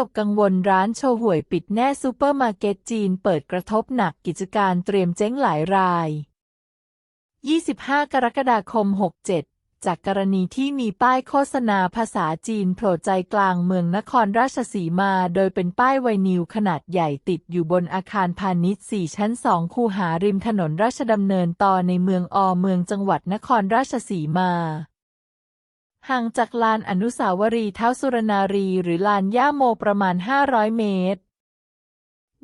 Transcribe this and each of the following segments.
ตกกังวลร้านโชห่วยปิดแน่ซูเปอร์มาร์เก็ตจีนเปิดกระทบหนักกิจการเตรียมเจ๊งหลายราย 25 กรกฎาคม 67 จากกรณีที่มีป้ายโฆษณาภาษาจีนโผล่ใจกลางเมืองนครราชสีมา โดยเป็นป้ายไวนิวขนาดใหญ่ติดอยู่บนอาคารพาณิชย์ 4 ชั้น 2 คูหาริมถนนราชดำเนินต่อในเมืองอเมืองจังหวัดนครราชสีมา ห่างจากลานอนุสาวรีย์เท้าสุรนารีหรือลานย่าโมประมาณ 500 เมตร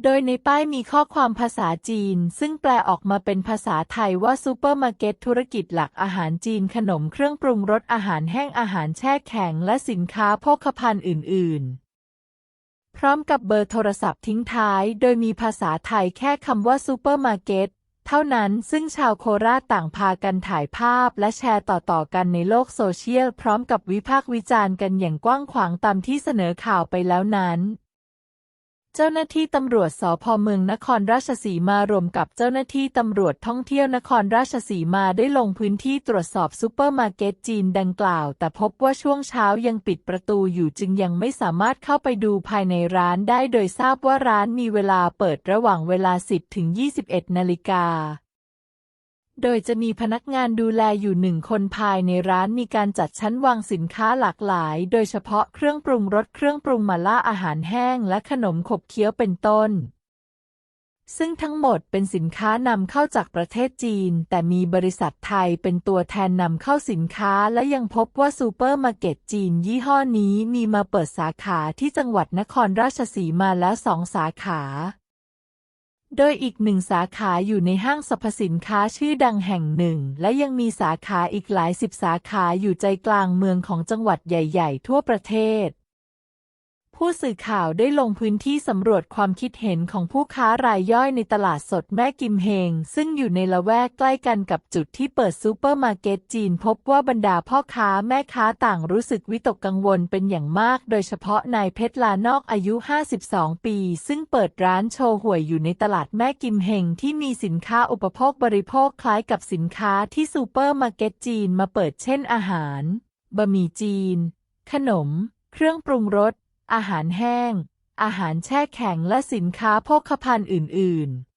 โดยในป้ายมีข้อความภาษาจีน ซึ่งแปลออกมาเป็นภาษาไทยว่าซูเปอร์มาร์เก็ตธุรกิจหลักอาหารจีนขนมเครื่องปรุงรสอาหารแห้งอาหารแช่แข็งและสินค้าโภคภัณฑ์อื่น ๆพร้อมกับเบอร์โทรศัพท์ทิ้งท้าย โดยมีภาษาไทยแค่คำว่าซูเปอร์มาร์เก็ต เท่านั้นซึ่งชาวโคราชต่างพากันถ่ายภาพและแชร์ต่อๆกันในโลกโซเชียล พร้อมกับวิพากษ์วิจารณ์กันอย่างกว้างขวางตามที่เสนอข่าวไปแล้วนั้น เจ้าหน้าที่ตำรวจสพเมืองนครราชสีมารวมกับเจ้าหน้าที่ตำรวจท่องเที่ยวนครราชสีมาได้ลงพื้นที่ตรวจสอบซูเปอร์มาร์เก็ตจีนดังกล่าว แต่พบว่าช่วงเช้ายังปิดประตูอยู่จึงยังไม่สามารถเข้าไปดูภายในร้านได้โดยทราบว่าร้านมีเวลาเปิดระหว่างเวลา 10ถึง21 นาฬิกา โดยจะมีพนักงานดูแลอยู่หนึ่งคนภายในร้านมีการจัดชั้นวางสินค้าหลากหลาย โดยเฉพาะเครื่องปรุงรสเครื่องปรุงมาล่าอาหารแห้งและขนมขบเคี้ยวเป็นต้น ซึ่งทั้งหมดเป็นสินค้านำเข้าจากประเทศจีน แต่มีบริษัทไทยเป็นตัวแทนนำเข้าสินค้าและยังพบว่าซูเปอร์มาร์เก็ตจีนยี่ห้อนี้มีมาเปิดสาขาที่จังหวัดนครราชสีมาแล้วสองสาขา โดยอีกหนึ่งสาขาอยู่ในห้างสรรพสินค้าชื่อดังแห่งหนึ่ง และยังมีสาขาอีกหลายสิบสาขาอยู่ใจกลางเมืองของจังหวัดใหญ่ ๆ ทั่วประเทศ ผู้สื่อข่าวได้ลงพื้นที่สำรวจความคิดเห็นของผู้ค้ารายย่อยในตลาดสดแม่กิมเฮง ซึ่งอยู่ในละแวกใกล้กันกับจุดที่เปิดซูเปอร์มาร์เก็ตจีน พบว่าบรรดาพ่อค้าแม่ค้าต่างรู้สึกวิตกกังวลเป็นอย่างมาก โดยเฉพาะนายเพชรลานอกอายุ 52 ปี ซึ่งเปิดร้านโชว์หวยอยู่ในตลาดแม่กิมเฮง ที่มีสินค้าอุปโภคบริโภคคล้ายกับสินค้าที่ซูเปอร์มาร์เก็ตจีนมาเปิดเช่นอาหารบะหมี่จีน ขนม เครื่องปรุงรส อาหารแห้ง อาหารแช่แข็งและสินค้าโภคภัณฑ์อื่น ๆ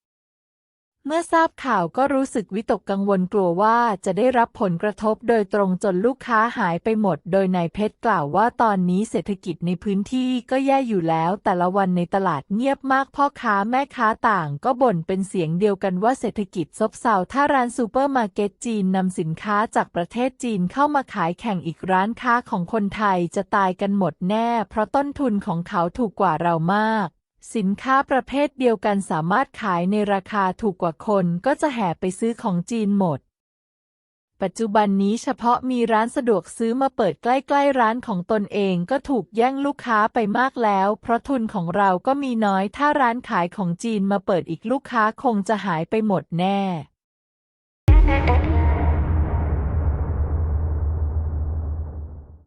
เมื่อทราบข่าวก็รู้สึกวิตกกังวลกลัวว่าจะได้รับผลกระทบโดยตรงจนลูกค้าหายไปหมด โดยนายเพชรกล่าวว่าตอนนี้เศรษฐกิจในพื้นที่ก็แย่อยู่แล้ว แต่ละวันในตลาดเงียบมากพ่อค้าแม่ค้าต่างก็บ่นเป็นเสียงเดียวกันว่าเศรษฐกิจซบเซาถ้าร้านซูเปอร์มาร์เก็ตจีนนำสินค้าจากประเทศจีนเข้ามาขายแข่งอีกร้านค้าของคนไทยจะตายกันหมดแน่ เพราะต้นทุนของเขาถูกกว่าเรามาก สินค้าประเภทเดียวกันสามารถขายในราคาถูกกว่าคนก็จะแห่ไปซื้อของจีนหมด ปัจจุบันนี้เฉพาะมีร้านสะดวกซื้อมาเปิดใกล้ๆร้านของตนเองก็ถูกแย่งลูกค้าไปมากแล้ว เพราะทุนของเราก็มีน้อยถ้าร้านขายของจีนมาเปิดอีกลูกค้าคงจะหายไปหมดแน่